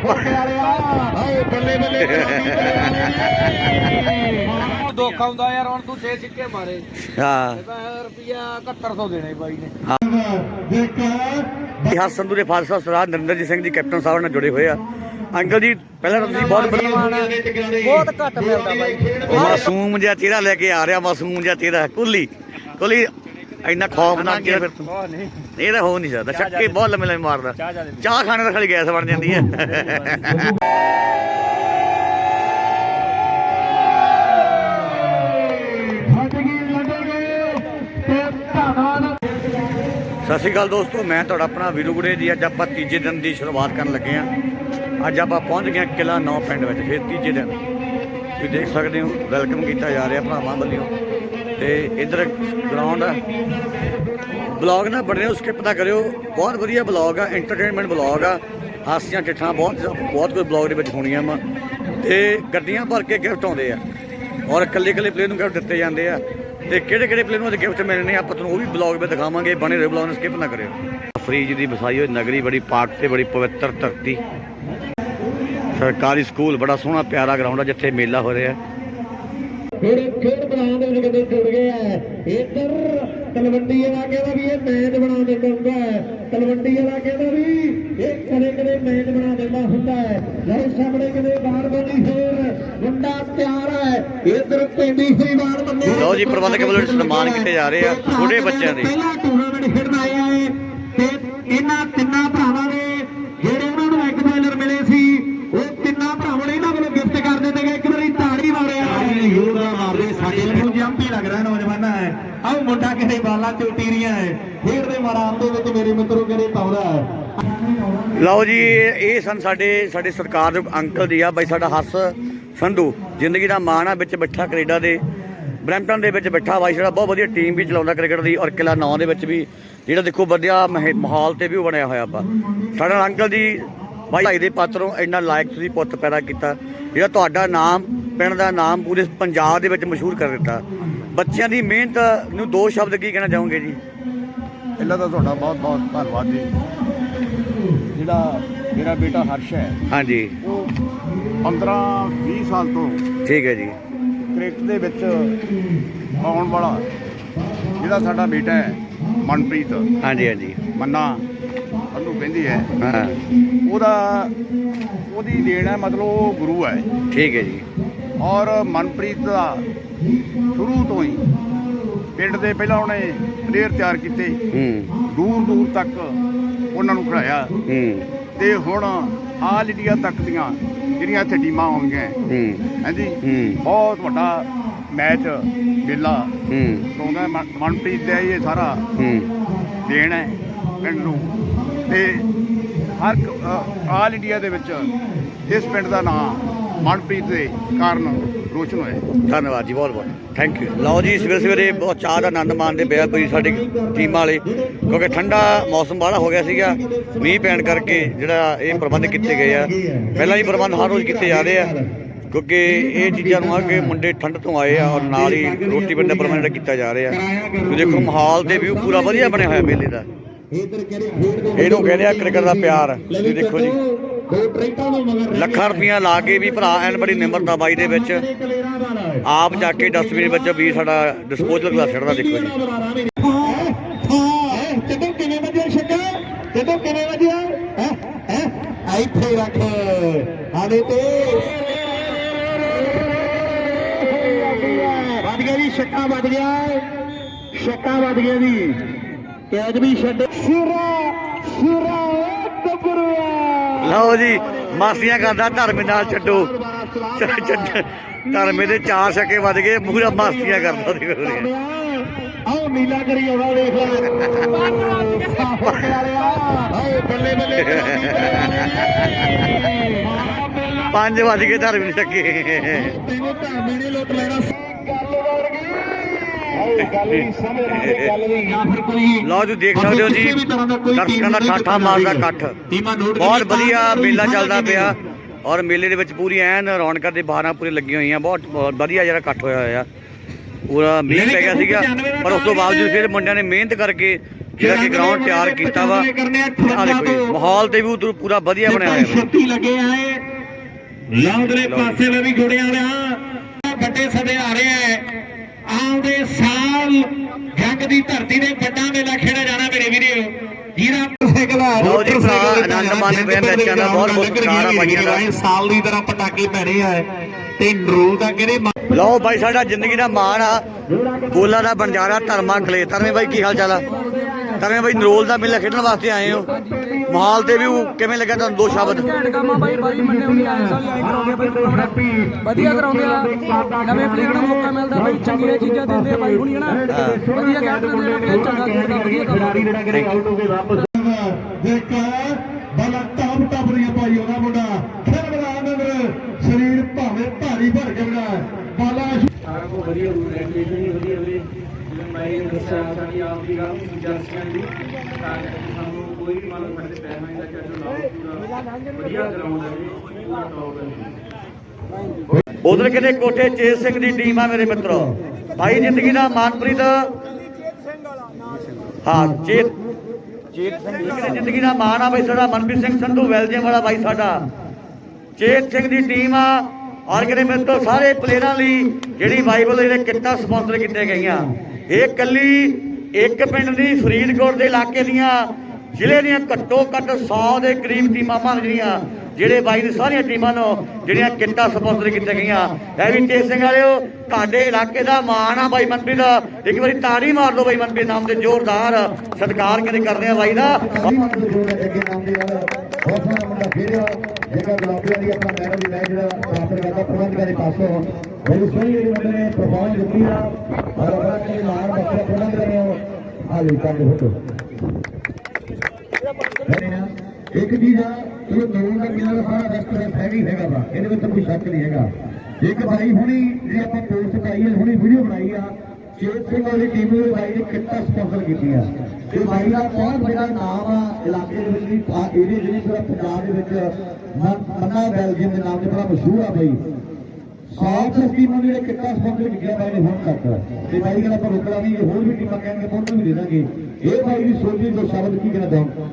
ਹੋਕੇ ਵਾਲਿਆ ਆਏ ਬੱਲੇ ਬੱਲੇ ਧੋਖਾ ਹੁੰਦਾ ਯਾਰ ਹੁਣ ਤੂੰ 6 ਸਿੱਕੇ ਮਾਰੇ। ਹਾਂ। ਤਾਂ ਰੁਪਿਆ 7100 ਦੇਣਾ ਬਾਈ ਨੇ। ਦੇਖ ਹਰ ਸੰਧੂ ਦੇ ਨਰਿੰਦਰਜੀਤ ਸਿੰਘ ਜੀ ਕੈਪਟਨ ਸਾਹਿਬ ਨਾਲ ਜੁੜੇ ਹੋਏ ਆ। ਅੰਕਲ ਜੀ ਪਹਿਲਾਂ ਤਾਂ ਤੁਸੀਂ ਬਹੁਤ ਵਧੀਆ ਬਹੁਤ ਘੱਟ ਮਿਲਦਾ ਬਾਈ। ਮਾਸੂਮ ਜਿਹਾ ਚਿਹਰਾ ਲੈ ਕੇ ਆ ਰਿਹਾ ਮਾਸੂਮ ਜਿਹਾ ਚਿਹਰਾ ਕੁੱਲੀ। ਕੁੱਲੀ ਇੰਨਾ ਖੌਫਨਾਕ ਚਿਹਰਾ ਫਿਰ ਉਹ ਨਹੀਂ। ਇਹ ਤਾਂ ਹੋ ਨਹੀਂ ਸਕਦਾ ਛੱਕੇ ਬਹੁਤ ਲੰਮੇ ਲੰਮੇ ਮਾਰਦਾ। ਚਾਹ ਖਾਣੇ ਦਾ ਖਾਲੀ ਗੈਸ ਬਣ ਜਾਂਦੀ ਹੈ। ਤੇ ਸਤਿ ਸ਼੍ਰੀ ਅਕਾਲ ਦੋਸਤੋ ਮੈਂ ਤੁਹਾਡਾ ਆਪਣਾ ਵੀਰੂ ਗੁੜੇ ਜੀ। ਅੱਜ ਆਪਾਂ ਤੀਜੇ ਦਿਨ ਦੀ ਸ਼ੁਰੂਆਤ ਕਰਨ ਲੱਗੇ ਹਾਂ। ਅੱਜ ਆਪਾਂ ਪਹੁੰਚ ਗਏ ਹਾਂ ਕਿਲਾ ਨੌ ਪਿੰਡ ਵਿੱਚ ਫਿਰ ਤੀਜੇ ਦਿਨ। ਤੁਸੀਂ ਦੇਖ ਸਕਦੇ ਹੋ ਵੈਲਕਮ ਕੀਤਾ ਜਾ ਰਿਹਾ ਭਰਾਵਾਂ ਵੱਲੋਂ। ਤੇ ਇਧਰ ਗਰਾਊਂਡ ਆ। ਬਲੌਗ ਨਾ ਬਣੇ ਉਸ ਸਕਿਪ ਨਾ ਕਰਿਓ। ਬਹੁਤ ਵਧੀਆ ਬਲੌਗ ਆ ਐਂਟਰਟੇਨਮੈਂਟ ਬਲੌਗ ਆ। ਹਾਸੀਆਂ ਟਿੱਠਾਂ ਬਹੁਤ ਬਹੁਤ ਕੋਈ ਬਲੌਗ ਦੇ ਵਿੱਚ ਹੋਣੀਆਂ ਵਾ। ਤੇ ਗੱਡੀਆਂ ਭਰ ਕੇ ਗਿਫਟ ਆਉਂਦੇ ਆ। ਔਰ ਇਕੱਲੇ ਇਕੱਲੇ ਪਲੇਅਰ ਨੂੰ ਗਿਫਟ ਦਿੱਤੇ ਜਾਂਦੇ ਆ। ਤੇ ਕਿਹੜੇ ਕਿਹੜੇ ਪਲੇਅਰ ਨੂੰ ਅੱਜ ਗਿਫਟ ਮਿਲਣੇ ਆ, ਆਪਾਂ ਤੁਹਾਨੂੰ ਉਹ ਵੀ ਬਲੌਗ ਵਿੱਚ ਦਿਖਾਵਾਂਗੇ। ਬਣੇ ਰਹੋ ਬਲੌਗ ਨੂੰ ਸਕਿਪ ਨਾ ਕਰਿਓ। ਫਰੀਜ ਦੀ ਵਸਾਈ ਹੋਈ, ਨਗਰੀ ਬੜੀ ਪਾਕ ਤੇ ਬੜੀ ਪਵਿੱਤਰ ਧਰਤੀ। ਸਰਕਾਰੀ ਸਕੂਲ, ਬੜਾ ਸੋਹਣਾ ਪਿਆਰਾ ਗਰਾਊਂਡ ਆ, ਜਿੱਥੇ ਮੇਲਾ ਹੋ ਰਿਹਾ। ਫਿਰ ਖੇਡ ਬਣਾਉਣ ਦੇ ਵਿੱਚ ਕਿਤੇ ਜੁੜ ਗਿਆ ਇੱਧਰ ਤਲਵੰਡੀ ਵਾਲਾ ਕਹਿੰਦਾ ਵੀ ਇਹ ਮੈਚ ਬਣਾ ਦਿੰਦਾ ਹੁੰਦਾ ਹੈ। ਤਲਵੰਡੀ ਵਾਲਾ ਕਹਿੰਦਾ ਵੀ ਇਹ ਕਦੇ ਕਦੇ ਮੈਚ ਬਣਾ ਦਿੰਦਾ ਹੁੰਦਾ ਹੈ। ਲਓ ਸਾਹਮਣੇ ਕਿਤੇ ਬਾਹਰ ਬੰਦੀ ਹੋਰ ਮੁੰਡਾ ਤਿਆਰ ਹੈ। ਇੱਧਰ ਪਿੰਡੀ ਹੋਈ ਬਾਹਰ ਬੰਦੇ ਲਓ ਜੀ, ਪ੍ਰਬੰਧਕ ਵੱਲੋਂ ਸਨਮਾਨ ਕੀਤੇ ਜਾ ਰਹੇ ਆ, ਛੋਟੇ ਬੱਚਿਆਂ ਦੇ। ਪਹਿਲਾ ਟੂਰਨਾਮੈਂਟ ਖੇਡਦਾ ਆਇਆ ਹੈ ਤੇ ਇਹਨਾਂ ਤਿੰਨਾਂ ਭਰਾਵਾਂ ਦੇ ਜਿਹੜੇ ਉਹਨਾਂ ਨੂੰ ਇੱਕ ਬੈਨਰ ਮਿਲੇ ਸੀ ਉਹ ਤਿੰਨਾਂ ਭਰਾਵਾਂ ਨੇ ਇਹਨਾਂ ਵੱਲੋਂ ਗਿਫਟ ਕਰ ਦਿੱਤੇ ਗਏ ਇੱਕ ਵਾਰੀ ਤਾੜੀ ਮਾਰਿਆ ਯੋਰਦਾਰ ਮਾਰਦੇ ਸਾਡੇ ਨੂੰ ਜੰਪੀ ਲੱਗ ਰਿਹਾ ਨੌਜਵਾਨਾਂ ਹੈ ਆਹ ਮੁੰਡਾ ਕਿਹੜੇ ਬਾਲਾਂ ਚੋਟੀ ਰੀਆਂ ਹੈ ਖੇਡਦੇ ਮੈਦਾਨ ਦੇ ਵਿੱਚ ਮੇਰੇ ਮਿੱਤਰੋ, ਕਿਹੜੇ ਪਾਉਂਦਾ ਹੈ? ਲਓ ਜੀ, ਇਹ ਸਨ ਸਾਡੇ ਸਾਡੇ ਸਰਕਾਰ ਦੇ ਅੰਕਲ ਜੀ ਆ, ਬਾਈ ਸਾਡਾ ਹਰਸ ਸੰਧੂ। ਜ਼ਿੰਦਗੀ ਦਾ ਮਾਣ ਆ, ਵਿੱਚ ਬੈਠਾ ਕੈਨੇਡਾ ਦੇ, ਬਰੈਂਪਟਨ ਦੇ ਵਿੱਚ ਬੈਠਾ ਬਾਈ ਜਿਹੜਾ ਬਹੁਤ ਵਧੀਆ ਟੀਮ ਵੀ ਚਲਾਉਂਦਾ ਕ੍ਰਿਕਟ ਦੀ, ਔਰ ਕਿਲਾ 9 ਦੇ ਵਿੱਚ ਵੀ, ਜਿਹੜਾ ਦੇਖੋ ਵਧੀਆ ਮਹ- ਮਾਹੌਲ ਤੇ ਵੀ ਉਹ ਬਣਿਆ ਹੋਇਆ ਆਪਾਂ। ਸਾਡਾ ਅੰਕਲ ਜੀ, ਬਾਈ ਭਾਈ ਦੇ ਪਾਤਰੋਂ ਇੰਨਾ ਲਾਇਕ ਤੁਸੀਂ ਪੁੱਤ ਪੈਦਾ ਕੀਤਾ, ਜਿਹੜਾ ਤੁਹਾਡਾ ਨਾਮ, ਪਿੰਡ ਦਾ ਨਾਮ ਪੂਰੇ ਪੰਜਾਬ ਦੇ ਵਿੱਚ ਮਸ਼ਹੂਰ ਕਰ ਦਿੱਤਾ। ਬੱਚਿਆਂ ਦੀ ਮਿਹਨਤ ਨੂੰ ਦੋ ਸ਼ਬਦ ਕੀ ਕਹਿਣਾ ਚਾਹੋਗੇ ਜੀ? ਪਹਿਲਾਂ ਤਾਂ ਤੁਹਾਡਾ ਬਹੁਤ ਬਹੁਤ ਧੰਨਵਾਦ ਜੀ। ਜਿਹੜਾ ਮੇਰਾ ਬੇਟਾ ਹਰਸ਼ ਹੈ ਹਾਂਜੀ। ਉਹ 15 20 ਸਾਲ ਤੋਂ ਠੀਕ ਹੈ ਜੀ। ਕ੍ਰਿਕਟ ਦੇ ਵਿੱਚ ਆਉਣ ਵਾਲਾ ਜਿਹੜਾ ਸਾਡਾ ਬੇਟਾ ਹੈ ਮਨਪ੍ਰੀਤ। ਹਾਂਜੀ ਹਾਂਜੀ। ਮੰਨਾ ਉਹਨੂੰ ਕਹਿੰਦੀ ਹੈ। ਹਾਂ। ਉਹਦਾ ਉਹਦੀ ਦੇਣ ਹੈ ਮਤਲਬ ਉਹ ਗੁਰੂ ਹੈ। ਠੀਕ ਹੈ ਜੀ। ਔਰ ਮਨਪ੍ਰੀਤ ਦਾ ਸ਼ੁਰੂ ਤੋਂ ਹੀ ਪਿੰਡ ਦੇ ਪਹਿਲਾਂ ਉਹਨੇ ਪਲੇਅਰ ਤਿਆਰ ਕੀਤੇ। ਹੂੰ। ਦੂਰ ਦੂਰ ਤੱਕ ਉਹਨਾਂ ਨੂੰ ਖੜਾਇਆ ਹੂੰ। ਤੇ ਹੁਣ ਆਲ ਇੰਡੀਆ ਤੱਕ ਦੀਆਂ ਜਿਹੜੀਆਂ ਇੱਥੇ ਟੀਮਾਂ ਆਉਂਦੀਆਂ ਹੂੰ ਹਾਂਜੀ ਹੂੰ। ਬਹੁਤ ਵੱਡਾ ਮੈਚ ਮੇਲਾ ਹੂੰ। ਕਰਾਉਂਦਾ ਮਨਪ੍ਰੀਤ ਦਾ ਇਹ ਸਾਰਾ ਹੂੰ। ਦੇਣ ਹੈ ਪਿੰਡ ਨੂੰ। ਤੇ ਹਰ ਆਲ ਇੰਡੀਆ ਦੇ ਵਿੱਚ ਇਸ ਪਿੰਡ ਦਾ ਨਾਮ ਮਨਪ੍ਰੀਤ ਦੇ ਕਾਰਨ ਰੋਸ਼ਨ ਹੋਇਆ ਧੰਨਵਾਦ ਜੀ ਬਹੁਤ ਬਹੁਤ। ਥੈਂਕ ਯੂ ਲਓ ਜੀ ਸਵੇਰੇ ਸਵੇਰੇ ਬਹੁਤ ਚਾਹ ਦਾ ਆਨੰਦ ਮਾਣਦੇ ਪਿਆ ਬਈ ਸਾਡੇ ਟੀਮ ਵਾਲੇ ਕਿਉਂਕਿ ਠੰਡਾ ਮੌਸਮ ਬਾਹਲਾ ਹੋ ਗਿਆ ਸੀਗਾ ਮੀਂਹ ਪੈਣ ਕਰਕੇ ਜਿਹੜਾ ਇਹ ਪ੍ਰਬੰਧ ਕੀਤੇ ਗਏ ਆ। ਪਹਿਲਾਂ ਹੀ ਪ੍ਰਬੰਧ ਹਰ ਰੋਜ਼ ਕੀਤੇ ਜਾ ਰਹੇ ਆ ਕਿਉਂਕਿ ਇਹ ਚੀਜ਼ਾਂ ਨੂੰ ਆ ਕਿ ਮੁੰਡੇ ਠੰਡ ਤੋਂ ਆਏ ਆ ਔਰ ਨਾਲ ਹੀ ਰੋਟੀ ਦਾ ਪ੍ਰਬੰਧ ਜਿਹੜਾ ਕੀਤਾ ਜਾ ਰਿਹਾ। ਤੁਸੀਂ ਦੇਖੋ ਮਾਹੌਲ ਤੇ ਵੀ ਪੂਰਾ ਵਧੀਆ ਬਣਿਆ ਹੋਇਆ ਮੇਲੇ ਦਾ। ਇੱਧਰ ਕਿਹੜੇ ਖੇਡ ਦੇ ਇਹਨੂੰ ਕਹਿੰਦੇ ਆ ਕ੍ਰਿਕਟ ਦਾ ਪਿਆਰ। ਤੁਸੀਂ ਦੇਖੋ ਜੀ। ਲੱਖਾਂ ਰੁਪਈਆ ਲਾ ਕੇ ਵੀ ਭਰਾ ਐਨ ਬੜੀ ਨਿਮਰਤਾ ਬਾਈ ਦੇ ਵਿੱਚ। ਆਪ ਜਾ ਕੇ ਡਸਟਬਿਨ ਵਿੱਚ ਵੀ ਸਾਡਾ ਡਿਸਪੋਜ਼ਲ ਗਲਾਸ ਛੱਡਦਾ ਦੇਖੋ ਜੀ। ਜਦੋਂ ਕਿਵੇਂ ਵਜਿਆ ਛੱਕਾ ਜਦੋਂ ਕਿਵੇਂ ਵਜਿਆ ਹੈ ਹੈ ਇੱਥੇ ਰੱਖ ਆਦੇ ਤੇ ਵੱਜ ਗਿਆ ਜੀ ਛੱਕਾ ਵੱਜ ਗਿਆ ਛੱਕਾ ਵੱਧ ਗਿਆ ਜੀ ਕੈਚ ਵੀ ਛੱਡ ਸਿਰਾ ਸਿਰਾ ਗੱਭਰੂਆ ਲਓ ਜੀ ਮਾਸੀਆਂ ਕਰਦਾ ਧਰਮ ਨਾਲ ਛੱਡੋ। ਧਰਮੇ ਦੇ ਚਾਰ ਛੱਕੇ ਵੱਜ ਗਏ ਮੂਹਰਾ ਮਾਸੀਆਂ ਕਰਦਾ ਦੇਖੋ ਜੀ ਆਓ ਨੀਲਾ ਕਰੀ ਆਵਾ ਵੇਖ ਲੈ। ਬੱਲੇ ਬੱਲੇ ਪੰਜ ਵੱਜ ਗਏ ਧਰਮ ਛੱਕੇ। ਤੈਨੂੰ ਧਾਮੇ ਨੇ ਲੁੱਟ ਲੈਣਾ ਲਓ ਜੀ ਦੇਖ ਸਕਦੇ ਹੋ ਜੀ ਕਿਸੇ ਵੀ ਤਰ੍ਹਾਂ ਦਾ ਕੋਈ ਦਰਸ਼ਕਾਂ ਦਾ ਟੀਮ ਠਾਠਾ ਮਾਰਦਾ ਇਕੱਠ। ਟੀਮਾਂ ਨੋਟ ਬਹੁਤ ਵਧੀਆ ਮੇਲਾ ਚੱਲਦਾ ਪਿਆ ਔਰ ਮੇਲੇ ਦੇ ਵਿੱਚ ਪੂਰੀ ਐਨ ਰੌਣਕਾਂ ਦੇ ਬਾਹਰਾਂ ਪੂਰੀ ਲੱਗੀਆਂ ਹੋਈਆਂ ਬਹੁਤ ਵਧੀਆ ਜਿਹੜਾ ਇਕੱਠ ਹੋਇਆ ਹੋਇਆ। ਪੂਰਾ ਮੀਂਹ ਪੈ ਗਿਆ ਸੀਗਾ ਪਰ ਉਸ ਤੋਂ ਬਾਵਜੂਦ ਫਿਰ ਮੁੰਡਿਆਂ ਨੇ ਮਿਹਨਤ ਕਰਕੇ ਜਿਹੜਾ ਕਿ ਗਰਾਊਂਡ ਤਿਆਰ ਕੀਤਾ ਵਾ ਆ ਦੇਖੋ ਮਾਹੌਲ ਤੇ ਵੀ ਉਧਰ ਪੂਰਾ ਵਧੀਆ ਬਣਿਆ ਹੋਇਆ। ਵਾ। ਛੱਤੀ ਲੱਗੇ ਆਏ ਲੌਂਦਰੇ ਪਾਸੇ ਵੀ ਜੁੜਿਆ ਰਿਹਾ ਵੱਡੇ ਸਦੇ ਆ। ਰਹੇ ਹੈ ਆਉਂਦੇ ਸਾਲ ਜੰਗ ਦੀ ਧਰਤੀ ਤੇ ਵੱਡਾ ਮੇਲਾ ਖੇਡਿਆ ਜਾਣਾ ਮੇਰੇ ਵੀਰੋ। ਜਿਹਦਾ ਲਓ ਜੀ ਭਰਾ, ਆਨੰਦ ਮਾਣਦੇ ਪਏ ਆ ਮੈਚਾਂ ਦਾ, ਬਹੁਤ ਬਹੁਤ ਸਤਿਕਾਰ ਭਾਈਆਂ ਦਾ। ਸਾਲ ਦੀ ਤਰ੍ਹਾਂ ਪਟਾਕੇ ਪੈਣੇ ਆ ਤੇ ਨਰੂਲ ਦਾ ਕਹਿੰਦੇ ਲਓ ਬਾਈ ਸਾਡਾ ਜ਼ਿੰਦਗੀ ਦਾ ਮਾਣ ਆ। ਬੋਲਾ ਦਾ ਬੰਜਾਰਾ ਧਰਮਾ ਖਲੇ ਧਰਮੇ ਬਾਈ ਕੀ ਹਾਲ ਚਾਲ ਆ? ਧਰਮੇ ਬਾਈ ਨਰੋਲ ਦਾ ਮੇਲਾ ਖੇਡਣ ਵਾਸਤੇ ਆਏ ਹੋ। ਮਾਹੌਲ ਤੇ ਵੀ ਉਹ ਕਿਵੇਂ ਲੱਗਿਆ ਤੁਹਾਨੂੰ ਦੋ ਸ਼ਬਦ? ਘੈਂਟ ਕੰਮ ਆ ਬਾਈ ਬਾਈ ਮੰਨੇ ਹੁੰਦੀ ਆਏ ਸਾਲ ਆਏ ਕਰਾਉਂਦੇ ਆ ਬਾਈ ਪ੍ਰੋਗਰਾਮ। ਵਧੀਆ ਕਰਾਉਂਦੇ ਆ। ਨਵੇਂ ਪਲੇਅਰ ਨੂੰ ਮੌਕਾ ਮਿਲਦਾ ਬਾਈ ਚੰਗੀਆਂ ਚੀਜ਼ਾਂ ਦਿੰਦੇ ਆ ਬਾਈ ਹੁਣੀ ਹਨਾ ਵਧੀਆ ਕੈਪਟਨ ਦੇ ਨਾਲ ਚੰਗਾ ਖੇਡਦਾ ਵਧੀਆ ਕੰਮ ਜਿਹੜਾ ਕਰੇ ਆਊਟ ਹੋ ਕੇ ਵਾਪਸ। ਦੇਖ ਬਲਾ ਟਾਪ ਟਾਪ ਰਹੀਆਂ ਭਾਈ ਉਹਦਾ ਮੁੰਡਾ। ਖੇਡ ਸਰੀਰ ਭਾਵੇਂ ਭਾਰੀ ਭਰ ਕੇ ਬਣਾ ਬਾਲਾ ਸਾਰਾ ਕੁਝ ਵਧੀਆ ਰੂਲ ਰੈਗੂਲੇਸ਼ਨ ਵੀ ਵਧੀਆ ਹੋਵੇ ਜਿਵੇਂ ਬਾਈ ਨੇ ਦੱਸਿਆ ਸਾਡੀ ਆਪ ਦੀ ਗੱਲ ਜਰਸੀਆਂ ਦੀ ਤਾਂ ਕਰਕੇ ਸਾਨੂੰ ਕੋਈ ਵੀ ਮਤਲਬ ਸਾਡੇ ਤੇ ਪੈਸਾ ਨਹੀਂ ਲੱਗਿਆ ਜੋ ਲਾਓ ਪੂਰਾ ਵਧੀਆ ਗਰਾਊਂਡ ਹੈ ਜੀ ਪੂਰਾ ਟੌਪ ਹੈ ਉਧਰ ਕਿਤੇ ਕੋਠੇ ਚੇਤ ਸਿੰਘ ਦੀ ਟੀਮ ਆ ਮੇਰੇ ਮਿੱਤਰੋ। ਭਾਈ ਜ਼ਿੰਦਗੀ ਦਾ ਮਾਨਪ੍ਰੀਤ। ਹਾਂ ਚੇਤ। ਚੇਤ ਸਿੰਘ ਜ਼ਿੰਦਗੀ ਦਾ ਮਾਨ ਆ ਬਈ ਸਾਡਾ ਮਨਪ੍ਰੀਤ ਸਿੰਘ ਸੰਧੂ ਵੈਲਜੀਅਮ ਵਾਲਾ ਭਾਈ ਸਾਡਾ। ਚੇਤ ਸਿੰਘ ਦੀ ਟੀਮ ਆ। ਔਰ ਕਿਤੇ ਮੇਰੇ ਤੋਂ ਸਾਰੇ ਪਲੇਅਰਾਂ ਲਈ ਜਿਹੜੀ ਬਾਈਬਲ ਜਿਹੜੇ ਕਿੱਟਾਂ ਸਪਾਂਸਰ ਕੀਤੇ ਗਈਆਂ। ਇਹ ਕੱਲੀ ਇੱਕ ਪਿੰਡ ਦੀ ਫਰੀਦਕੋਟ ਦੇ ਇਲਾਕੇ ਦੀਆਂ ਜ਼ਿਲ੍ਹੇ ਦੀਆਂ ਘੱਟੋ ਘੱਟ 100 ਦੇ ਕਰੀਬ ਟੀਮਾਂ ਮੰਨ ਜਿਹੜੀਆਂ, ਜਿਹੜੇ ਬਾਈ ਦੀ ਸਾਰੀਆਂ ਟੀਮਾਂ ਨੂੰ ਜਿਹੜੀਆਂ ਕਿੱਟਾਂ ਸਪਾਂਸਰ ਕੀਤੀਆਂ ਗਈਆਂ। ਇਹ ਵੀ ਚੇਤ ਸਿੰਘ ਵਾਲਿਓ, ਤੁਹਾਡੇ ਇਲਾਕੇ ਦਾ ਮਾਣ ਆ ਬਾਈ ਮਨਪ੍ਰੀਤ ਦਾ। ਇੱਕ ਵਾਰੀ ਤਾੜੀ ਮਾਰ ਦਿਓ ਬਾਈ ਮਨਪ੍ਰੀਤ ਨਾਮ ਦੇ ਜ਼ੋਰਦਾਰ ਸਤਿਕਾਰ ਕਿਤੇ ਕਰਦੇ ਆ ਬਾਈ ਦਾ। ਬਹੁਤ ਸਾਰਾ ਮੁੰਡਾ ਫੇਰਿਆ। ਜਿਹੜਾ ਗੁਲਾਬੀਆਂ ਦੀ ਆਪਣਾ ਮੈਡਲ ਦੀ ਮੈਚ ਜਿਹੜਾ ਪ੍ਰਾਪਤ ਕਰਦਾ ਪ੍ਰਬੰਧਕਾਂ ਦੇ ਪਾਸੋਂ। ਬੜੀ ਸੋਹਣੀ ਜਿਹੜੀ ਮੁੰਡੇ ਨੇ ਪਰਫਾਰਮੈਂਸ ਦਿੱਤੀ ਆ। ਔਰ ਆਪਣਾ ਕਿ ਮਾਣ ਬੱਚਾ ਪ੍ਰਬੰਧ ਰਹੇ ਹੋ ਆ ਲਈ ਕਰ ਫੋਟੋ। ਇੱਕ ਚੀਜ਼ ਆ, ਇਹ ਦੋਨ ਦਾ ਕਿਨਾਰਾ ਸਾਰਾ ਰੈਸਟੋਰੈਂਟ ਹੈਵੀ ਹੈਗਾ ਵਾ। ਇਹਦੇ ਵਿੱਚ ਕੋਈ ਸ਼ੱਕ ਨਹੀਂ ਹੈਗਾ। ਇੱਕ ਭਾਈ ਹੁਣੀ ਜੇ ਆਪਾਂ ਪੋਸਟ ਪਾਈ ਹੈ ਹੁਣੀ ਵੀਡੀਓ ਬਣਾਈ ਆ। ਚੇਤ ਸਿੰਘ ਵਾਲੀ ਟੀਮ ਨੂੰ ਭਾਈ ਨੇ ਕਿੱਟਾ ਸਪਾਂਸਰ ਕੀਤੀ ਆ ਤੇ ਭਾਈ ਦਾ ਬਹੁਤ ਵੱਡਾ ਨਾਮ ਆ ਇਲਾਕੇ ਦੇ ਵਿੱਚ ਵੀ ਆ ਜਿਹੜੀ ਪੂਰਾ ਪੰਜਾਬ ਦੇ ਵਿੱਚ ਮੰਨਾ ਬੈਲਜੀਅਮ ਦੇ ਨਾਮ ਤੇ ਬੜਾ ਮਸ਼ਹੂਰ ਆ ਭਾਈ ਸਾਫ਼ ਟੀਮ ਜਿਹੜੇ ਕਿੱਟਾ ਸਪਾਂਸਰ ਕੀਤੀਆਂ ਭਾਈ ਨੇ ਹੁਣ ਤੱਕ। ਤੇ ਭਾਈ ਕਹਿੰਦਾ ਆਪਾਂ ਰੁਕਣਾ ਨਹੀਂ ਹੋਰ ਵੀ ਟੀਮਾਂ ਕਹਿਣਗੇ ਪਹੁੰਚ ਵੀ ਦੇ ਦਾਂਗੇ। ਇਹ ਬਾਈ ਦੀ ਸੋਚੀ ਦੋ ਸ਼ਬਦ ਕੀ ਕਹਿਣਾ ਚਾਹੁੰਦਾ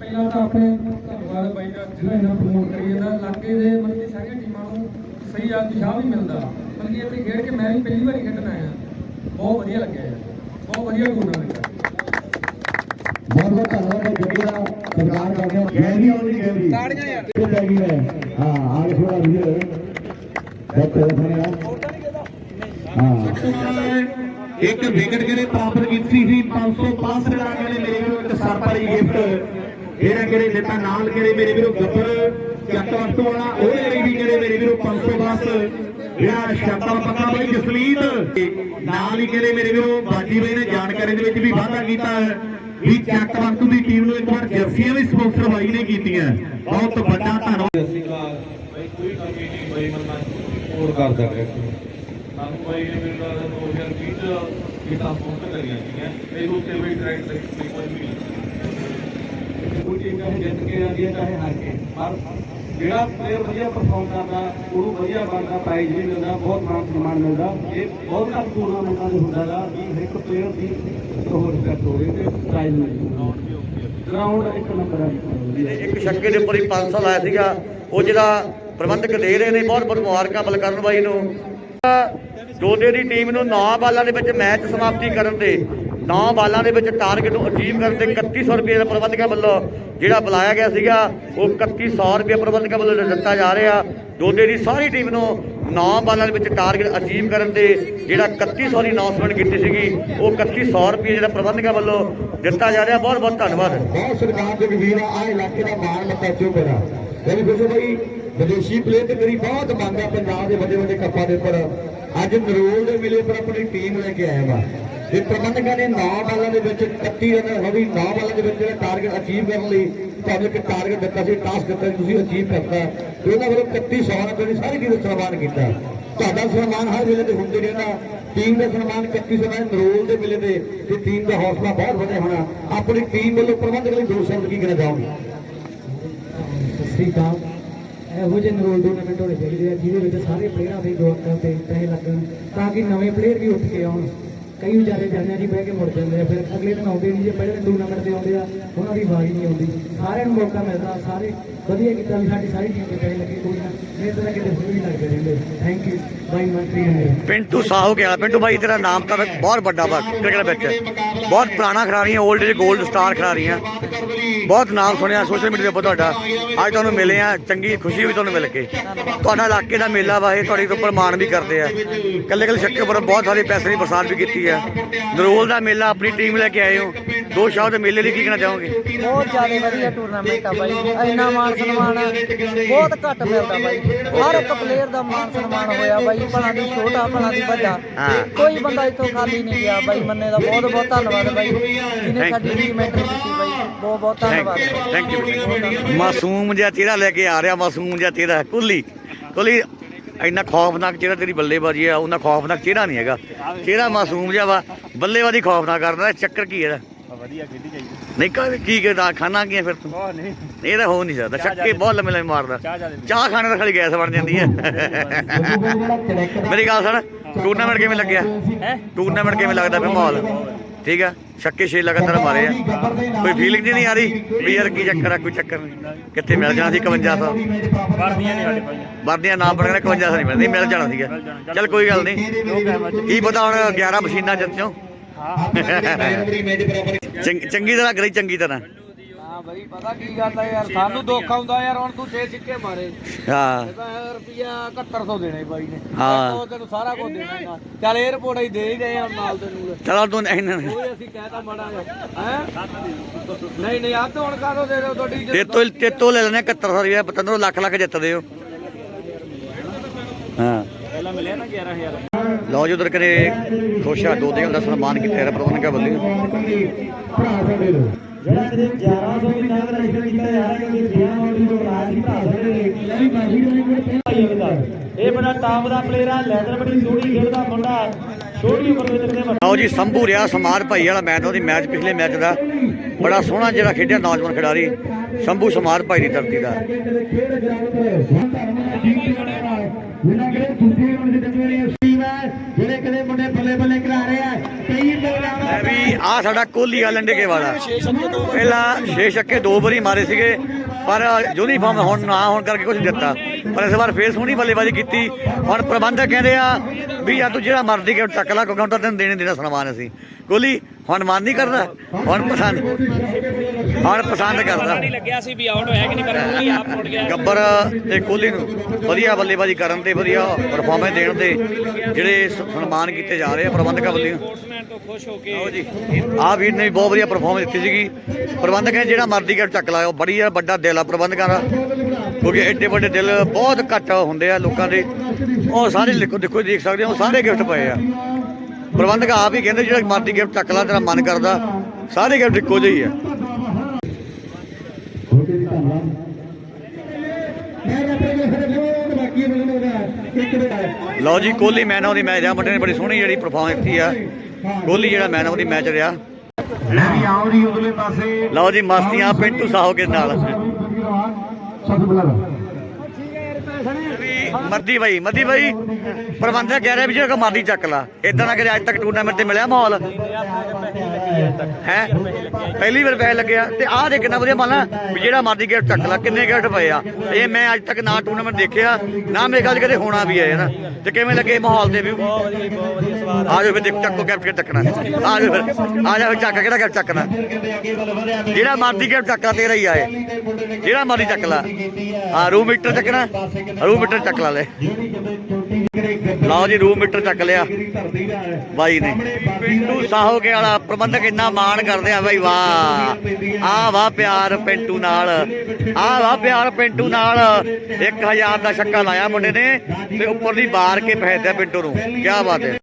ਪਹਿਲਾਂ ਤਾਂ ਆਪਣੇ ਧੰਨਵਾਦ ਬਾਈ ਦਾ, ਜਿਹੜਾ ਇਹਨਾਂ ਪ੍ਰਮੋਟ ਕਰੀ ਜਾਂਦਾ। ਇਲਾਕੇ ਦੇ ਮਤਲਬ ਸਾਰੀਆਂ ਟੀਮਾਂ ਨੂੰ ਸਹੀ ਆ ਦਿਸ਼ਾ ਵੀ ਮਿਲਦਾ। ਮਤਲਬ ਇੱਥੇ ਖੇਡ ਕੇ ਮੈਂ ਵੀ ਪਹਿਲੀ ਵਾਰੀ ਖੇਡਣ ਆਇਆ। ਬਹੁਤ ਵਧੀਆ ਲੱਗਿਆ ਯਾਰ। ਬਹੁਤ ਵਧੀਆ ਟੂਰਨਾਮੈਂਟ ਹੈ ਬਹੁਤ ਬਹੁਤ ਧੰਨਵਾਦ ਹੈ ਜੱਗੀ ਦਾ। ਸਰਕਾਰ ਕਰਦੇ ਹਾਂ ਗੈਰੀ ਆਉਂਦੀ ਗੈਰੀ ਤਾੜੀਆਂ ਯਾਰ। ਲੈ ਗਈ ਹੈ ਹਾਂ ਆਹ ਥੋੜਾ ਵੀਡੀਓ। ਦੇਖੋ ਸੁਣਿਆ ਹਾਂ। ਇੱਕ ਵਿਕਟ ਜਿਹੜੇ ਪ੍ਰਾਪਤ ਕੀਤੀ ਸੀ 565 ਰਨ ਵਾਲੇ ਮੇਰੇ ਵੀਰੋ ਇੱਕ ਸਰਪਰੀ ਗਿਫਟ ਜਿਹੜਾ ਕਿਹੜੇ ਦਿੱਤਾ ਨਾਲ ਕਿਹੜੇ ਮੇਰੇ ਵੀਰੋ ਗੱਬਰ। ਚੱਕ ਵਸਤੂ ਵਾਲਾ ਉਹਦੇ ਲਈ ਵੀ ਕਿਹੜੇ ਮੇਰੇ ਵੀਰੋ 510 ਜਿਹੜਾ ਸ਼ਬਦਾਂ ਪੱਕਾ ਬਈ ਜਸਲੀਤ। ਨਾਲ ਹੀ ਕਿਹੜੇ ਮੇਰੇ ਵੀਰੋ ਬਾਜੀ ਬਈ ਨੇ ਜਾਣਕਾਰੀ ਦੇ ਵਿੱਚ ਵੀ ਵਾਅਦਾ ਕੀਤਾ ਹੈ ਵੀ ਚੱਕ ਵਸਤੂ ਦੀ ਟੀਮ ਨੂੰ ਇੱਕ ਵਾਰ ਜਰਸੀਆਂ ਵੀ ਸਪਾਂਸਰ ਬਾਈ ਨੇ ਕੀਤੀਆਂ। ਬਹੁਤ ਵੱਡਾ ਧੰਨਵਾਦ। ਅਸੀਂ ਕਾ ਕੋਈ ਕਮੀ ਨਹੀਂ ਬਾਈ ਮੰਨਾ ਹੋਰ ਕਰਦਾ ਰਿਹਾ ਸਾਨੂੰ ਬਾਈ ਮੇਰੇ ਨਾਲ 2020 ਚ ਕਿਤਾਬ ਪੋਸਟ ਕਰੀਆਂ ਸੀਗੀਆਂ। ਤੇ ਉੱਤੇ ਵੀ ਟਰੈਕ ਤੇ ਕੋਈ ਵੀ ਨਹੀਂ। ਕੋਈ ਟੀਮ ਚਾਹੇ ਜਿੱਤ ਕੇ ਆਉਂਦੀ ਹੈ ਚਾਹੇ ਹਾਰ ਕੇ। ਪਰ ਜਿਹੜਾ ਪਲੇਅਰ ਵਧੀਆ ਪਰਫਾਰਮ ਕਰਦਾ, ਉਹਨੂੰ ਵਧੀਆ ਬਣਦਾ ਪ੍ਰਾਈਜ਼ ਵੀ ਮਿਲਦਾ, ਬਹੁਤ ਮਾਨ ਸਨਮਾਨ ਮਿਲਦਾ। ਇਹ ਬਹੁਤ ਘੱਟ ਟੂਰਨਾਮੈਂਟਾਂ ਦੇ ਹੁੰਦਾ ਗਾ ਵੀ ਇੱਕ ਪਲੇਅਰ ਦੀ ਹੋਰ ਰਿਸਪੈਕਟ ਹੋਵੇ ਤੇ ਪ੍ਰਾਈਜ਼ ਮਿਲਦਾ ਗਰਾਊਂਡ ਇੱਕ ਨੰਬਰ ਹੈ। ਇੱਕ ਛੱਕੇ ਦੇ ਉੱਪਰ ਹੀ 500 ਲਾਇਆ ਸੀਗਾ। ਉਹ ਜਿਹੜਾ ਪ੍ਰਬੰਧਕ ਦੇ ਰਹੇ ਨੇ, ਬਹੁਤ ਬਹੁਤ ਮੁਬਾਰਕਾਂ ਬਲਕਰਨ ਬਾਈ ਨੂੰ। ਦੋਦੇ ਦੀ ਟੀਮ ਨੂੰ 9 ਬਾਲਾਂ ਦੇ ਵਿੱਚ ਮੈਚ ਸਮਾਪਤੀ ਕਰਨ ਦੇ 9 ਬਾਲਾਂ ਦੇ ਵਿੱਚ ਟਾਰਗੇਟ ਨੂੰ ਅਚੀਵ ਕਰਨ ਦੇ 3100 ਰੁਪਏ ਦਾ ਪ੍ਰਬੰਧਕਾਂ ਵੱਲੋਂ ਜਿਹੜਾ ਬੁਲਾਇਆ ਗਿਆ ਸੀਗਾ, ਉਹ 3100 ਰੁਪਏ ਪ੍ਰਬੰਧਕਾਂ ਵੱਲੋਂ ਦਿੱਤਾ ਜਾ ਰਿਹਾ। ਦੋਦੇ ਦੀ ਸਾਰੀ ਟੀਮ ਨੂੰ 9 ਬਾਲਾਂ ਦੇ ਵਿੱਚ ਟਾਰਗੇਟ ਅਚੀਵ ਕਰਨ ਦੇ ਜਿਹੜਾ 3100 ਦੀ ਅਨਾਉਂਸਮੈਂਟ ਕੀਤੀ ਸੀਗੀ, ਉਹ 3100 ਰੁਪਏ ਜਿਹੜਾ ਪ੍ਰਬੰਧਕਾਂ ਵੱਲੋਂ ਦਿੱਤਾ ਜਾ ਰਿਹਾ। ਬਹੁਤ ਬਹੁਤ ਧੰਨਵਾਦ। ਬਹੁਤ ਸਰਕਾਰ ਦੇ ਵੀਰ ਆ ਇਲਾਕੇ ਦਾ ਮਾਣ ਮੱਤਾ ਚੋ ਮੇਰਾ। ਯਾਨੀ ਫਿਰ ਬਈ, ਵਿਦੇਸ਼ੀ ਪਲੇਅਰ ਤੇ ਮੇਰੀ ਬਹੁਤ ਮੰਗ ਆ ਪੰਜਾਬ ਦੇ ਵੱਡੇ ਵੱਡੇ ਕੱਪਾਂ ਦੇ ਉੱਪਰ। ਅੱਜ ਨਰੋਲ ਦੇ ਮੇਲੇ ਉੱਪਰ ਆਪਣੀ ਟੀਮ ਲੈ ਕੇ ਆਇਆ ਵਾ। ਤੇ ਪ੍ਰਬੰਧਕਾਂ ਨੇ 9 ਬਾਲਾਂ ਦੇ ਵਿੱਚ 31 ਰਨ ਹੋਈ 9 ਬਾਲਾਂ ਦੇ ਵਿੱਚ ਜਿਹੜਾ ਟਾਰਗੇਟ ਅਚੀਵ ਕਰਨ ਲਈ ਤੁਹਾਨੂੰ ਇੱਕ ਟਾਰਗੇਟ ਦਿੱਤਾ ਸੀ ਟਾਸਕ ਦਿੱਤਾ ਸੀ, ਤੁਸੀਂ ਅਚੀਵ ਕਰਤਾ। ਤੇ ਉਹਨਾਂ ਵੱਲੋਂ 3100 ਰਨ ਤੁਹਾਡੀ ਸਾਰੀ ਟੀਮ ਸਨਮਾਨ ਕੀਤਾ। ਤੁਹਾਡਾ ਸਨਮਾਨ ਹਰ ਵੇਲੇ ਤੇ ਹੁੰਦੇ ਰਹਿੰਦਾ। ਟੀਮ ਦਾ ਸਨਮਾਨ 3100 ਰਨ ਨਰੋਲ ਦੇ ਮਿਲੇ ਦੇ ਤੇ ਟੀਮ ਦਾ ਹੌਸਲਾ ਬਹੁਤ ਵਧਿਆ ਹੋਣਾ। ਆਪਣੀ ਟੀਮ ਵੱਲੋਂ ਪ੍ਰਬੰਧਕ ਲਈ ਦੋ ਸ਼ਬਦ ਕੀ ਕਹਿਣਾ ਚਾਹੋਗੇ ਸਤਿ ਸ੍ਰੀ ਅਕਾਲ। ਇਹੋ ਜਿਹੇ ਨਰੋਲ ਟੂਰਨਾਮੈਂਟ ਹੋਣੇ ਚਾਹੀਦੇ ਆ, ਜਿਹਦੇ ਵਿੱਚ ਸਾਰੇ ਪਲੇਅਰਾਂ ਦੇ ਦੋ ਤੇ ਪੈਸੇ ਲੱਗਣ, ਤਾਂ ਕਿ ਨਵੇਂ ਪਲੇਅਰ ਵੀ ਉੱਠ ਕੇ ਆਉਣ। ਕਈ ਵਿਚਾਰੇ ਜਾਂਦੇ ਆ ਜੀ ਬਹਿ ਕੇ ਮੁੜ ਜਾਂਦੇ ਆ, ਫਿਰ ਅਗਲੇ ਦਿਨ ਆਉਂਦੇ ਨਹੀਂ, ਜੇ ਪਹਿਲੇ ਟੂਰਨਾਮੈਂਟ ਤੇ ਆਉਂਦੇ ਆ, ਉਹਨਾਂ ਦੀ ਵਾਰੀ ਨਹੀਂ ਆਉਂਦੀ। ਸਾਰਿਆਂ ਨੂੰ ਮੌਕਾ ਮਿਲਦਾ, ਸਾਰੇ ਵਧੀਆ ਕੀਤਾ ਵੀ ਸਾਡੀ ਸਾਰੀ ਟੀਮ ਦੇ ਪੈਸੇ ਲੱਗੇ, ਕੋਈ ਨਾ। ਮੇਰੇ ਤਰ੍ਹਾਂ ਕਿਤੇ ਹੋਰ ਵੀ ਲੱਗਦੇ ਰਹਿੰਦੇ। ਥੈਂਕ ਯੂ ਪਿੰਟੂ ਸਾਹੋ ਕਿਹਾ ਪਿੰਟੂ ਭਾਈ, ਤੇਰਾ ਨਾਮ ਤਾਂ ਬਹੁਤ ਵੱਡਾ ਵਾ, ਕ੍ਰਿਕਟ ਵਿੱਚ। ਬਹੁਤ ਪੁਰਾਣਾ ਖਿਡਾਰੀ ਹੈ 올ਡ ਏਜ 골ਡ ਸਟਾਰ ਖਿਡਾਰੀ ਹੈ ਬਹੁਤ ਨਾਮ ਸੁਣਿਆ ਸੋਸ਼ਲ ਮੀਡੀਆ ਉੱਪਰ ਤੁਹਾਡਾ। ਅੱਜ ਤੁਹਾਨੂੰ ਮਿਲੇ ਆ, ਚੰਗੀ ਖੁਸ਼ੀ ਵੀ ਤੁਹਾਨੂੰ ਮਿਲ ਕੇ। ਤੁਹਾਡਾ ਇਲਾਕੇ ਦਾ ਮੇਲਾ ਵਾ, ਇਹ ਤੁਹਾਡੇ ਉੱਪਰ ਮਾਣ ਵੀ ਕਰਦੇ ਆ। ਕੱਲੇ ਕੱਲੇ ਛੱਕੇ ਉੱਪਰ ਬਹੁਤ ਸਾਰੇ ਪੈਸੇ ਦੀ ਬਰਸਾਤ ਵੀ ਕੀਤੀ ਹੈ ਨਰੋਲ ਦਾ ਮੇਲਾ ਆਪਣੀ ਟੀਮ ਲੈ ਕੇ ਆਏ ਹੋ। ਦੋ ਸ਼ਬਦ ਮੇਲੇ ਲਈ ਕੀ ਕਹਿਣਾ ਚਾਹੋਗੇ? ਬਹੁਤ ਜ਼ਿਆਦਾ ਵਧੀਆ ਟੂਰਨਾਮੈਂਟ ਆ ਬਾਈ। ਇੰਨਾ ਮਾਣ ਸਨਮਾਨ ਬਹੁਤ ਘੱਟ ਮਿਲਦਾ ਬਾਈ। ਹਰ ਇੱਕ ਪਲੇਅਰ ਦਾ ਮਾਣ ਸਨਮਾਨ ਹੋਇਆ ਬਾਈ। ਭਲਾ ਦੀ ਛੋਟਾ ਭਲਾ ਦੀ ਵੱਡਾ ਹਾਂ। ਕੋਈ ਬੰਦਾ ਇੱਥੋਂ ਖਾਲੀ ਨਹੀਂ ਗਿਆ। ਬਾਈ ਮੰਨੇ ਦਾ ਬਹੁਤ ਬਹੁਤ ਧੰਨਵਾਦ ਬਾਈ। ਜਿਹਨੇ Thank ਸਾਡੀ ਟੀਮ ਐਂਟਰੀ ਕੀਤੀ ਬਾਈ ਬਹੁਤ ਬਹੁਤ ਧੰਨਵਾਦ ਥੈਂਕ ਯੂ ਮਾਸੂਮ ਜਿਹਾ ਚਿਹਰਾ ਲੈ ਕੇ ਆ ਰਿਹਾ ਮਾਸੂਮ ਜਿਹਾ ਚਿਹਰਾ। ਕੁੱਲੀ ਕੁੱਲੀ ਇੰਨਾ ਖੌਫਨਾਕ ਚਿਹਰਾ ਤੇਰੀ ਬੱਲੇਬਾਜ਼ੀ ਆ ਉਹਨਾਂ ਖੌਫਨਾਕ ਚਿਹਰਾ ਨਹੀਂ ਹੈਗਾ। ਚਿਹਰਾ ਮਾਸੂਮ ਜਿਹਾ ਵਾ। ਬੱਲੇਬਾਜ਼ੀ ਖੌਫਨਾਕ ਕਰਦਾ ਚੱਕਰ ਕੀ ਇਹਦਾ? ਵਧੀਆ ਖੇਡੀ ਜਾਈਦੀ। ਨਹੀਂ ਕਾ ਕੀ ਕਰਦਾ ਖਾਣਾ ਕੀ ਹੈ ਫਿਰ ਤੂੰ? ਬਹੁਤ ਨਹੀਂ। ਇਹ ਤਾਂ ਹੋ ਨਹੀਂ ਸਕਦਾ ਛੱਕੇ ਬਹੁਤ ਲੰਮੇ ਲੰਮੇ ਮਾਰਦਾ ਚਾਹ ਖਾਣੇ ਦਾ ਖਾਲੀ ਗੈਸ ਬਣ ਜਾਂਦੀ ਹੈ। ਮੇਰੀ ਗੱਲ ਸੁਣ ਟੂਰਨਾਮੈਂਟ ਕਿਵੇਂ ਲੱਗਿਆ? ਟੂਰਨਾਮੈਂਟ ਕਿਵੇਂ ਲੱਗਦਾ ਫਿਰ ਮਾਹੌਲ? ਠੀਕ ਆ? ਛੱਕੇ ਛੇ ਲਗਾਤਾਰ ਮਾਰੇ ਆ। ਕੋਈ ਫੀਲਿੰਗ ਨਹੀਂ ਆ ਰਹੀ ਵੀ ਯਾਰ ਕੀ ਚੱਕਰ ਆ ਕੋਈ ਚੱਕਰ ਨਹੀਂ। ਕਿੱਥੇ ਮਿਲ ਜਾਣਾ ਸੀ 5100 ਵਰਦੀਆਂ ਨਹੀਂ ਸਾਡੇ ਭਾਈ। ਵਰਦੀਆਂ ਨਾ ਬਣਨ 5100 ਨਹੀਂ ਮਿਲਦੀ ਮਿਲ ਜਾਣਾ ਸੀਗਾ। ਚੱਲ ਕੋਈ ਗੱਲ ਨਹੀਂ। ਕੀ ਪਤਾ ਹੁਣ 11 ਮਸ਼ੀਨਾਂ ਜਿੱਤਿਓ ਚੰਗੀ ਚੰਗੀ ਤਰ੍ਹਾਂ ਕਰੀ ਚੰਗੀ ਤਰ੍ਹਾਂ। ਹਾਂ ਬਾਈ ਪਤਾ ਕੀ ਗੱਲ ਆ ਯਾਰ ਸਾਨੂੰ ਦੁੱਖ ਆਉਂਦਾ ਯਾਰ ਹੁਣ ਤੂੰ 6 ਸਿੱਕੇ ਮਾਰੇ। ਹਾਂ। ਇਹ ਤਾਂ ਰੁਪਿਆ 7100 ਦੇਣੇ ਬਾਈ ਨੇ। ਹਾਂ। ਉਹ ਤੈਨੂੰ ਸਾਰਾ ਕੁਝ ਦੇਣਾ ਨਾ ਚੱਲ 에어ਪੋਰਟ ਹੀ ਦੇ ਹੀ ਰਹੇ ਆ ਨਾਲ ਤੈਨੂੰ ਚਲੋ ਤੂੰ ਇਹਨਾਂ ਉਹ ਅਸੀਂ ਕਹਿਤਾ ਮੜਾ ਹੈ? ਨਹੀਂ ਨਹੀਂ ਆ ਤਾਂ ਹੁਣ ਕਾਹਦੋਂ ਦੇ ਰਹੇ ਹੋ ਤੁਹਾਡੀ ਤੇ ਤੋਂ ਤੇ ਤੋਂ ਲੈ ਲੈਣੇ 7100 ਰੁਪਏ ਪਤੰਦਰੋਂ ਲੱਖ ਲੱਖ ਜਿੱਤਦੇ ਹਾਂ। ਨਾ 11000 ਲਓ ਜੀ ਉਧਰ ਕਰੇ ਖੁਸ਼ਾ ਦੋ ਦਿਨ ਦਾ ਸਨਮਾਨ ਕੀਤਾ ਹੈ ਪ੍ਰਬੰਧਕਾਂ ਵੱਲੋਂ। ਭਰਾ ਸਾਡੇ ਨੂੰ ਜਿਹੜਾ ਕਦੇ 1100 ਵੀ ਨਾਮ ਰਜਿਸਟਰ ਕੀਤਾ ਜਾ ਰਿਹਾ ਕਿ ਬਿਆਨ ਆਉਂਦੀ ਤੋਂ ਰਾਜ ਭਰਾ ਸਕਦੇ ਲੈ ਵੀ ਬਾਜੀ ਵਾਲੀ ਕੋਲ ਪਹਿਲਾਂ ਇਹ ਬੜਾ ਟਾਪ ਦਾ ਪਲੇਅਰ ਆ ਲੈਦਰ ਬੜੀ ਸੋਹਣੀ ਖੇਡਦਾ ਮੁੰਡਾ ਛੋਟੀ ਉਮਰ ਦੇ ਵਿੱਚ ਕਿਤੇ ਲਓ ਜੀ ਸੰਭੂ ਰਿਹਾ ਸਮਾਰ ਭਾਈ ਵਾਲਾ ਮੈਚ ਉਹਦੀ ਮੈਚ ਪਿਛਲੇ ਮੈਚ ਦਾ। ਬੜਾ ਸੋਹਣਾ ਜਿਹੜਾ ਖੇਡਿਆ ਨੌਜਵਾਨ ਖਿਡਾਰੀ ਸੰਭੂ ਸਮਾਰ ਭਾਈ ਦੀ ਧਰਤੀ ਦਾ। ਜਿਨ੍ਹਾਂ ਕਿਹੜੇ ਦੂਜੇ ਮੁੰਡੇ ਦੇ ਜਿਹੜੇ ਟੀਮ ਹੈ, ਜਿਹੜੇ ਕਦੇ ਮੁੰਡੇ ਬੱਲੇ ਬੱਲੇ ਕਰਾ ਰਹੇ ਆ। ਕਈ ਲੋਕ ਵੀ ਆ ਸਾਡਾ ਕੋਹਲੀ ਆ ਲੰਡੇਕੇ ਵਾਲਾ। ਪਹਿਲਾਂ 6 ਛੱਕੇ ਦੋ ਵਾਰੀ ਮਾਰੇ ਸੀਗੇ, ਪਰ ਯੂਨੀਫਾਰਮ ਹੁਣ ਨਾ ਹੋਣ ਕਰਕੇ ਕੁਝ ਨਹੀਂ ਦਿੱਤਾ। ਪਰ ਇਸ ਵਾਰ ਫੇਰ ਸੋਹਣੀ ਬੱਲੇਬਾਜ਼ੀ ਕੀਤੀ। ਹੁਣ ਪ੍ਰਬੰਧਕ ਕਹਿੰਦੇ ਆ ਵੀ ਜਾਂ ਤੂੰ ਜਿਹੜਾ ਮਰਦੀ ਕਿ ਟੱਕ ਲਾ, ਕਿਉਂਕਿ ਹੁਣ ਤਾਂ ਤੈਨੂੰ ਦੇਣੇ ਦੇਣਾ ਸਨਮਾਨ ਅਸੀਂ। ਕੋਹਲੀ, ਹੁਣ ਮਨ ਨਹੀਂ ਕਰਦਾ, ਹੁਣ ਪਸੰਦ। ਹੁਣ ਪਸੰਦ ਕਰਦਾ। ਲੱਗਿਆ ਸੀ ਵੀ ਆਊਟ ਹੋਇਆ ਕਿ ਨਹੀਂ ਪਰ ਉਹ ਹੀ ਆਪ ਮੁੜ ਗਿਆ। ਗੱਬਰ ਤੇ ਕੋਹਲੀ ਨੂੰ ਵਧੀਆ ਬੱਲੇਬਾਜ਼ੀ ਕਰਨ ਤੇ ਵਧੀਆ ਪਰਫਾਰਮੈਂਸ ਦੇਣ ਤੇ ਜਿਹੜੇ ਸਨਮਾਨ ਕੀਤੇ ਜਾ ਰਹੇ ਆ ਪ੍ਰਬੰਧਕਾਂ ਵੱਲੋਂ। ਸਪੋਰਟਸਮੈਨ ਤੋਂ ਖੁਸ਼ ਹੋ ਕੇ ਆਓ ਜੀ ਆ ਵੀਰ ਨੇ ਵੀ ਬਹੁਤ ਵਧੀਆ ਪਰਫਾਰਮੈਂਸ ਦਿੱਤੀ ਸੀਗੀ। ਪ੍ਰਬੰਧਕ ਨੇ ਜਿਹੜਾ ਮਰਦੀ ਗੇਟ ਚੱਕ ਲਾਇਆ ਉਹ ਬੜੀ ਵੱਡਾ ਦਿਲ ਆ ਪ੍ਰਬੰਧਕਾਂ ਦਾ ਕਿਉਂਕਿ ਐਡੇ ਵੱਡੇ ਦਿਲ ਬਹੁਤ ਘੱਟ ਹੁੰਦੇ ਆ ਲੋਕਾਂ ਦੇ। ਉਹ ਸਾਰੇ ਲਿਖੋ ਦੇਖੋ ਦੇਖ ਸਕਦੇ ਹੋ ਉਹ ਸਾਰੇ ਗਿਫਟ ਪਏ ਆ। ਪ੍ਰਬੰਧਕ ਆਪ ਹੀ ਕਹਿੰਦੇ ਜਿਹੜਾ ਮਰਦੀ ਗਿਫਟ ਚੱਕ ਲਾ ਤੇਰਾ ਮਨ ਕਰਦਾ ਸਾਰੇ ਗਿਫਟ ਇੱਕੋ ਜਿਹੇ ਹੀ ਆ ਓਕੇ ਜੀ ਧੰਨਵਾਦ ਮੈਂ ਆਪਣੇ ਕੋਲ ਫਿਰ ਜੋ ਬਾਕੀ ਮੈਨੂੰ ਹੋਗਾ ਇੱਕ ਮਿੰਟ ਲਓ ਜੀ, Kohli man of the match ਆ। ਮੁੰਡੇ ਨੇ ਬੜੀ ਸੋਹਣੀ ਜਿਹੜੀ ਪਰਫਾਰਮੈਂਸ ਦਿੱਤੀ ਆ। ਕੋਹਲੀ ਜਿਹੜਾ ਮੈਨ ਆਫ ਦੀ ਮੈਚ ਰਿਹਾ। ਲੈ ਵੀ ਆਓ ਜੀ ਉਧਰਲੇ ਪਾਸੇ ਲਓ ਜੀ, ਮਸਤੀਆਂ ਪਿੰਟੂ ਸਾਹੋ ਕੇ ਨਾਲ। ਸਭ ਬੁਲਾ ਵੀ ਮਰਦੀ ਬਾਈ ਮਰਦੀ ਬਾਈ। ਪ੍ਰਬੰਧਕ ਕਹਿ ਰਿਹਾ ਵੀ ਜਿਹੜਾ ਮਰਦੀ ਚੱਕ ਲਾ। ਇਦਾਂ ਨਾ ਕਦੇ ਅੱਜ ਤੱਕ ਟੂਰਨਾਮੈਂਟ ਤੇ ਮਿਲਿਆ ਮਾਹੌਲ। ਹੈ? ਪਹਿਲੀ ਵਾਰ ਪੈਸੇ ਲੱਗਿਆ ਤੇ ਆਹ ਦੇ ਕਿੰਨਾ ਵਧੀਆ ਮੰਨ ਵੀ ਜਿਹੜਾ ਮਰਦੀ ਗੇਟ ਚੱਕ ਲਾ ਕਿੰਨੇ ਗੇਟ ਪਏ ਆ। ਇਹ ਮੈਂ ਅੱਜ ਤੱਕ ਨਾ ਟੂਰਨਾਮੈਂਟ ਦੇਖਿਆ ਨਾ ਮੇਰੇ 'ਚ ਕਦੇ ਹੋਣਾ ਵੀ ਹੈ ਨਾ ਤੇ ਕਿਵੇਂ ਲੱਗੇ ਮਾਹੌਲ ਦੇ ਵੀ? ਆ। ਜਾਓ ਫਿਰ ਦੇਖ ਚੱਕੋ ਕੇ ਚੱਕਣਾ। ਆ ਜਾਓ ਫਿਰ ਆ ਜਾਓ ਚੱਕ ਕਿਹੜਾ ਕੈਪ ਚੱਕਣਾ? ਜਿਹੜਾ ਮਰਦੀ ਗੇਟ ਚੱਕ ਲਾ ਤੇਰਾ ਹੀ ਆਏ ਜਿਹੜਾ ਮਰਦੀ ਚੱਕ ਲਾ। ਆ ਰੂ ਮੀਟਰ ਚੱਕਣਾ ਰੂ ਮੀਟਰ ਚੱਕ ਲਾ ਲੈ। ਲਓ ਜੀ ਰੂ ਮੀਟਰ ਚੱਕ ਲਿਆ। ਬਾਈ ਨੇ। ਪਿੰਟੂ ਸਾਹੋਕੇ ਵਾਲਾ ਪ੍ਰਬੰਧਕ ਇੰਨਾ ਮਾਣ ਕਰਦੇ ਆ ਬਾਈ ਵਾਹ। ਆ ਵਾਹ ਪਿਆਰ ਪਿੰਟੂ ਨਾਲ। ਆ ਵਾਹ ਪਿਆਰ ਪਿੰਟੂ ਨਾਲ। 1000 ਦਾ ਛੱਕਾ ਲਾਇਆ ਮੁੰਡੇ ਨੇ ਤੇ ਉੱਪਰ ਦੀ ਬਾਰ ਕੇ ਭੇਜਦਾ ਪਿੰਟੂ ਨੂੰ। ਕੀ ਬਾਤ ਹੈ।